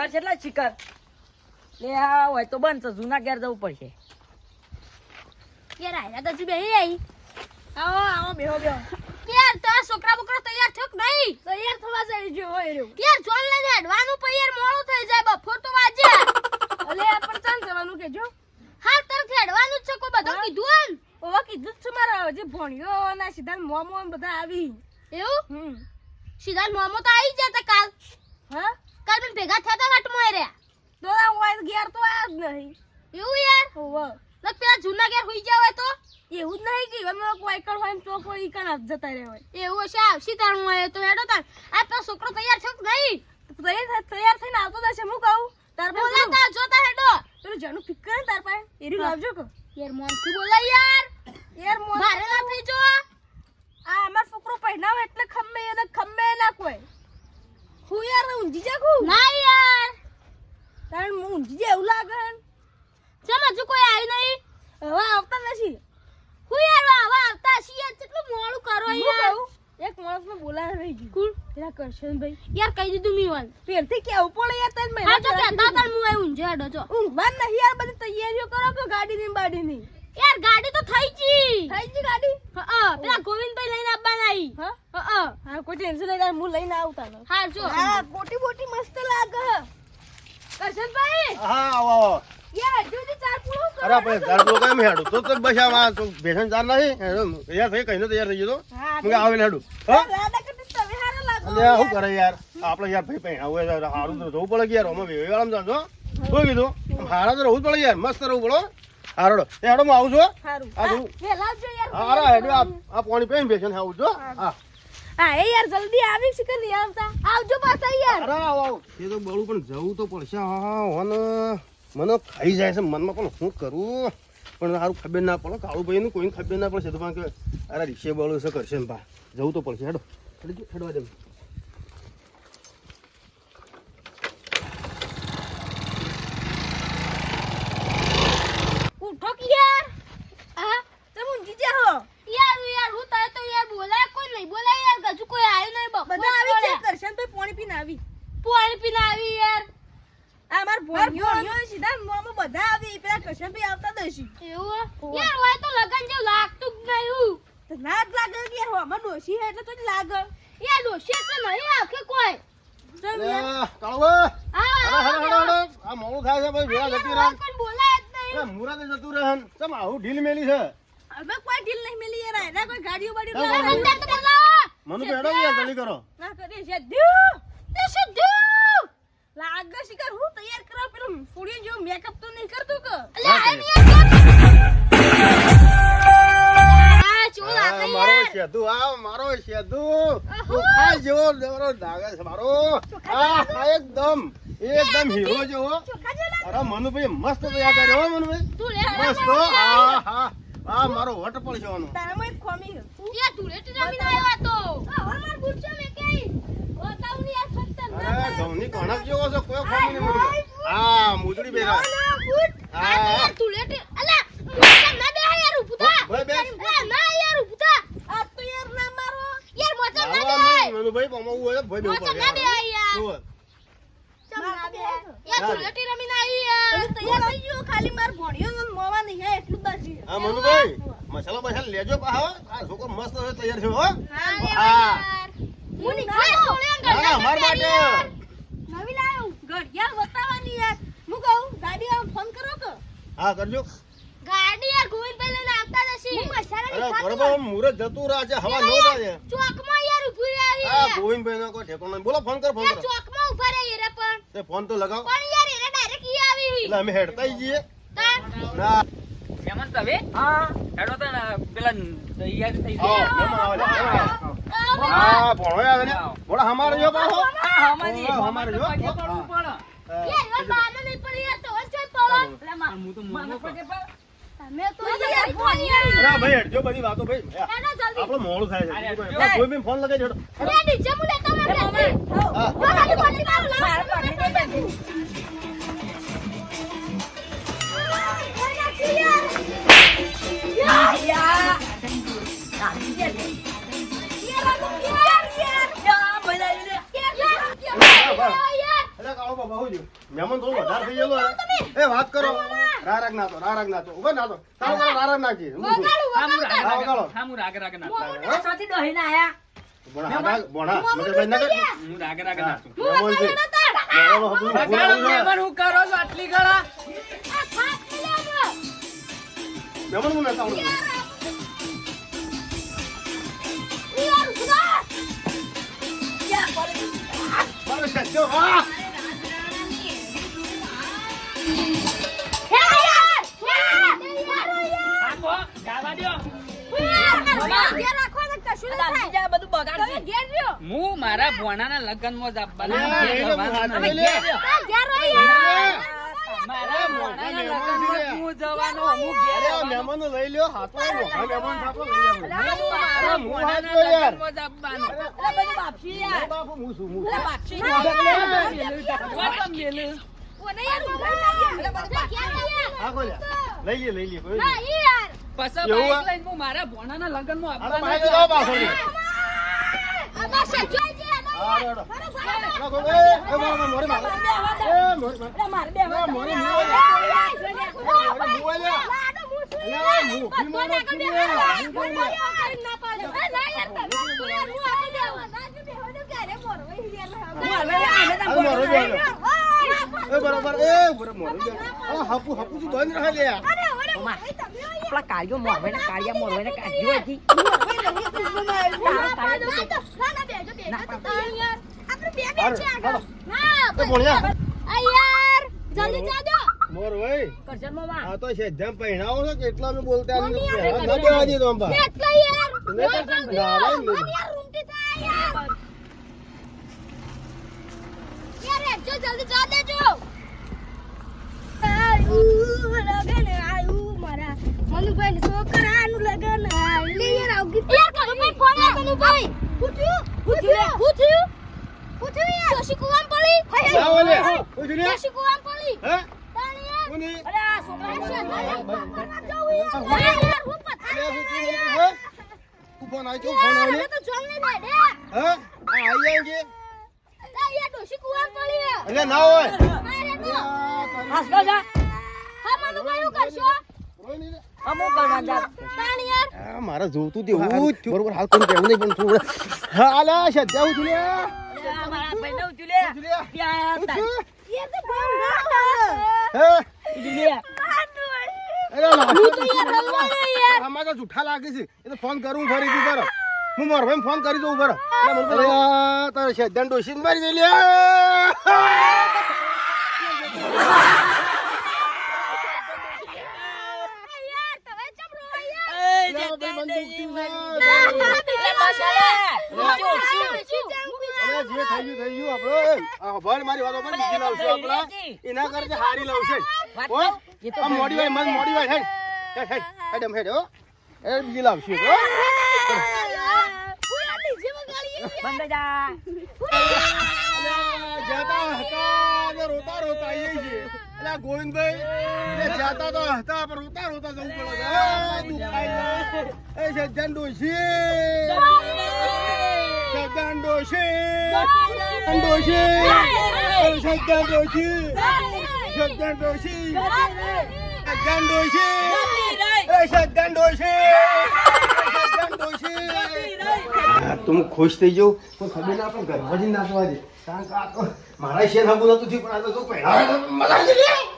ઘર કેટલા શિકાર? લે આ હોય તો બનશે જૂના ઘેર જવું પડશે. યાર આયા તો જીબે આઈ આવો આવો બેહો બેહો. યાર તો છોકરા બકરા તૈયાર થક નહીં? તૈયાર થવા જાય જો હોય રહ્યો. યાર જોન લઈને હેડવાનું પર યાર મોડું થઈ જાય બફોર તો વાજે. અલે પણ ચાલ જવાનું કેજો હા તર ખેડવાનું છે કોઈ બધું. કીધું હન ઓવા કીધું છે મારા જે ભણ્યો ના સીધા મોમો ને બધા આવી. એવું? હમ. સીધા મોમો તો આવી ગયા તા કાલ હા કાલ પણ ભેગા થયા તા વાટમાં રહ્યા તો આ ઘેર તો આયા જ નહીં. એવું યાર? હોવ પેલા જૂના ઘેર હોઈ ગયા હોય તો? એવું જ નહીં કે અમે કોઈ કણ હોય તો હોય કણ જતા રહે હોય. એવું હશે? આવશી તારું હોય તો હેડો તાર. આ પેલો છોકરો તૈયાર છે કે નહીં? તૈયાર તૈયાર થઈને આવતો જશે હું કહું? તાર બોલાતા જોતા હેડો. પેલું જણું ફિક કરે તાર પાસે એ રહ્યું હા. લાવજો કો. યાર મોનથી બોલા યાર. યાર મોન મારે ના થઈ જો. આ અમાર છોકરો પહેનાવ એટલે ખમ્મે એને ખમ્મે ના કોઈ. હું યાર ઊંધી જાગું? ના યાર. હું ઊંઘી જાય લાગે ચાલો હજુ કોઈ આવ્યું નહીં? હવે આવતા નથી. હું યાર હવે આવતા છીએ. કેટલું મોડું કરો યાર. એક માણસ ને બોલાવે રહી ગયું. કુલ પેલા કરશનભાઈ. યાર કહી દીધું મી વન પેલથી કેવું પડે યાર તને મેં હા તો કહેતા તાર હું આવ્યું ઊંઝે હેડો છો ઊંઘવા નહીં યાર બધી તૈયારીઓ કરો કે ગાડીની બાડીની? યાર ગાડી તો થઈ ગઈ. થઈ ગઈ ગાડી? હા પેલા ગોવિંદભાઈ લઈને આવવાના આવી હા? હા હા. કોઈ ટેન્શન નહીં હું લઈને આવતા હા જો. હા મોટી મોટી મસ્ત લાગે. હે. કરશનભાઈ હા આવો. અરે આપણે બોલો કેમ હેડું? તો તો બસ આ તો ભેસણ ચાર હેડો, તૈયાર થઈ કહીને તૈયાર થઈ ગયો તો. આવીને હેડું. હા શું કરે યાર? આપણે યાર ભાઈ પહેણા આવું યાર હારું તો જવું પડે યાર? અમે વેવાળામાં જાજો શું કીધું? હારા તો રહેવું પડે યાર? મસ્ત રહેવું પડે હારોડો એ હેડો હું આવું છું હારું. હા, યાર અરે હેડો આ પાણી પીને બેસીને આવું છું હા. હા, એ યાર જલ્દી આવી છે કે નહીં આવતા? આવજો પાછા યાર. અરે, આવો આવો. એ તો બળું, પણ જવું તો પડશે. હા હોને. મને ખાઈ જાય છે, મનમાં પણ શું કરું? પણ સારું ખબર ના પડે. કાળુભાઈ નું કોઈને ખબર ના પડશે તો કે અરે, રિક્ષે બળું છે, કરશે ને બા જવું તો પડશે. હેડો, હેડવા દે ઉઠો કે યાર હા તમે ઊંઘી જાઓ યાર હું યાર હું તારે તો યાર બોલાય કોઈ નહીં બોલાય યાર હજુ કોઈ આવ્યું નહીં બપોર બધા પડે. ભાઈ પાણી પીને આવી. પાણી પીને આવી યાર. આ માર ભણ્યો સીધા મોમો બધા આવી પેલા કશન ભાઈ આવતા દશી એવું યાર હોય તો લગન જેવું લાગતું જ નહીં તો ના જ લાગે કે યાર હોમાં ડોશી હે એટલે તો જ લાગે. યાર ડોશી એટલે નહીં આવકે કોઈ. મનુ હેડો યાર જલ્દી કરો. ના છે. દ્યો તે થયું? લાગે શિકાર હું તૈયાર કરવા પેલું ફૂડિયો જેવો મેકઅપ તો નહીં કરતો કે. અલે આ નહીં મારો જેવો દેવરો છે આ આ એકદમ એકદમ હીરો જેવો. અરે મનુભાઈ મસ્ત તૈયાર કર્યો મનુભાઈ. મસ્ત હા હા. આ મારો વટ પડશે તારામાં એક ખોમી છે. તું? લેટી રમીને આવ્યા તો. આ માર છે મે કઈ. બતાવની યાર ખતરનાક અરે ગૌની કણક જેવો છે કોઈ ખોમી નહીં મળી આ મુજડી બેરા આ આ અલા ના બે યાર ભાઈ બે ના યાર ઊભું થા. આ તો યાર ના મારો. યાર મોચા ના બે આવા નહીં, મનુભાઈ હોય ના બે યાર. ચમ ના યાર ના તું બે. લેટી રમીને આવી યાર. તૈયાર થઈ ગયો ખાલી માર ભણ્યો ને મોવા નહીં હે એટલું જ બાકી છે. હા મનુભાઈ. મસાલો બસાલા લેજો પાહો આ છોકરો મસ્ત હવે તૈયાર છે હો. હા હા. હું સોળે ના, માર અમાર માટે. નવી લાયો. ઘડિયાળ બતાવવાની યાર. હું કહું ગાડી આમ ફોન કરો કે હા કરજો. ગાડી યાર ગોવિંદભાઈ લઈને આવતા જશે હું મસાલા અરે બરોબર આમ મુહૂર્ત જતું રહે છે હવા ન થાય ચોકમાં યાર ઊભી રહી યાર ગોવિંદભાઈ નો કોઈ ઠેકાણો નહીં. બોલો ફોન કર ફોન કર. ચોકમાં ઊભા રહી રે પણ. તે ફોન તો લગાવ. પણ યાર એને ડાયરેક્ટ ઈ આવી. એટલે અમે હેડતા જઈએ. ના. તમે હા. હેડો તો પેલા તૈયાર થઈ છે. હા. ભણો આવે ને. બોલો હમારે જો પાછો. હા, હમાજી. હા, હમારે જો. પડવું પડે. યાર એવા બાને નહીં પડી મહેમાન થોડું વધારે થઈ ગયેલો. એ વાત કરો. રારાગ નાતો રારાગ નાતો ઊભા નાતો ચાલો કરો રારાગ નાખીએ હું? રાગ હા, રાગ આયા. ના હું રાગ રાગ હા, નાચું. મહેમાન છે. મહેમાનો હતું, વગાડો, બોલાવું છે. મહેમાન, હું કરો છો આટલી ગળા? મહેમાન હું નતા આવડતું. હું મારા ભોણાના. ઘેર જાઓ. મારા ભોણાના લગ્નમાં હું જવાનો હું ઘેર. મહેમાનો લઈ લ્યો હાથમાં મોટા મહેમાન થાપો લઈ. મારા. લગ્નમાં. અરે બધું યાર બાપુ, હું છું, હું. હા, લઈ લે, લઈ લે, કોઈ લે. પાછા બાઈક લઈને હું મારા ભોણાના લગ્નમાં તો આપવાનો છું. બરોબર. એ, બરોબર, હાપુ, હાપુ શું બંધ રહે લે. પેલા કાળિયો મોરવાઈ ને કાળિયા મોરવાઈ ને કાઢ્યો હતી જલ્દી જાજો મોર ફોન ફૂટ્યું ફૂટ્યું ફૂટ્યું થયું યાર જોશી કુવામ પડી ના ઓલે. પૂછ લે. જોશી કુવામ પડી હે? તાણી યાર કોની? અરે આ છોકરા જાવ યાર હું અરે, પથારી શું થયું? હે? તું ફોન આવ્યો? તું ફોન આવ્યો તો જોમ ને બેડે હે? આ આઈ જાય છે? યાર ડોશી કુવામ પડી એટલે ના હોય. મારે તો અલ્યા, જા હા મનુ કયું કરશો કોઈ નહીં લે. અમુક કરવા જા તાણ યાર આ મારા જોતું તે હું બરોબર હાલ કરું કેવું નહીં પણ થોડું હાલ સજ્જા હું? લે. મારા ભાઈ લાગે છે. ફોન કરું ફરી તું હું ભાઈ ફોન કરી દઉં બરો તારે સજ્જાન ડોશી મારી દે લે એના કરતા હારી લાવશે મોડી ભાઈ મન મોડી ભાઈ હેડ એ બીજી લાવશે રોતા રોતા આવીએ છીએ. અલ્યા ગોવિંદભાઈ એ જાતા તો હતા પણ રોતા રોતા જવું પડે છે. એ સજ્જન ડોશી સજ્જન ડોશી સજ્જન ડોશી સજ્જન ડોશી સજ્જન ડોશી સજ્જન ડોશી એ સજ્જન ડોશી તું ખુશ થઈ જાઉં? કોઈ ખબર ના પણ ઘરમાં જ નાચવા દે. કારણ કે આ તો મારા શેર હગું નતું થયું પણ આ તો પહેરાવે મજા આવી.